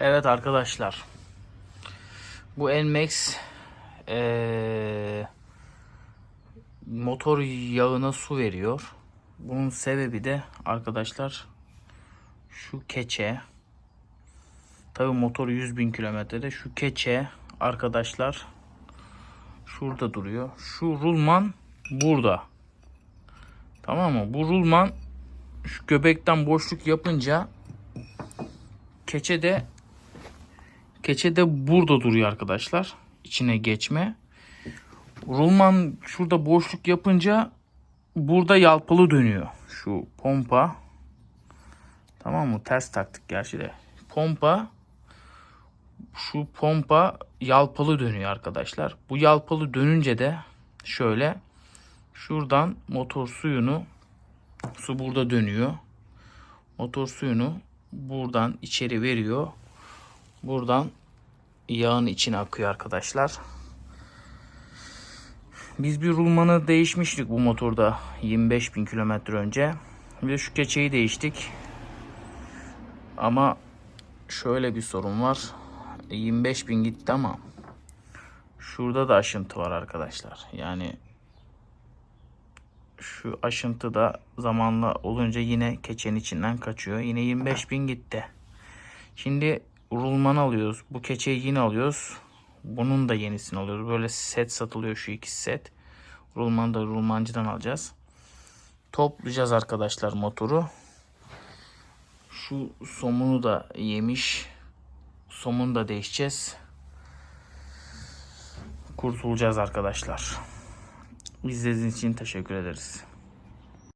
Evet arkadaşlar. Bu Nmax eee, motor yağına su veriyor. Bunun sebebi de arkadaşlar şu keçe. Tabi motor 100 bin kilometrede. Şu keçe arkadaşlar şurada duruyor. Şu rulman burada. Tamam mı? Bu rulman şu göbekten boşluk yapınca keçe de keçe de burada duruyor arkadaşlar. İçine geçme. Rulman şurada boşluk yapınca burada yalpalı dönüyor. Şu pompa. Tamam mı? Ters taktık gerçi de. Pompa şu pompa yalpalı dönüyor arkadaşlar. Bu yalpalı dönünce de şöyle şuradan motor suyunu su burada dönüyor. Motor suyunu buradan içeri veriyor. Buradan yağın içine akıyor arkadaşlar. Biz bir rulmanı değişmiştik bu motorda 25 bin kilometre önce. Bir de şu keçeyi değiştik. Ama şöyle bir sorun var. 25 bin gitti ama şurada da aşıntı var arkadaşlar. Yani şu aşıntı da zamanla olunca yine keçenin içinden kaçıyor. Yine 25 bin gitti. Şimdi rulmanı alıyoruz. Bu keçeyi yine alıyoruz. Bunun da yenisini alıyoruz. Böyle set satılıyor şu iki set. Rulmanı da rulmancıdan alacağız. Toplayacağız arkadaşlar motoru. Şu somunu da yemiş. Somunu da değişeceğiz. Kurtulacağız arkadaşlar. İzlediğiniz için teşekkür ederiz.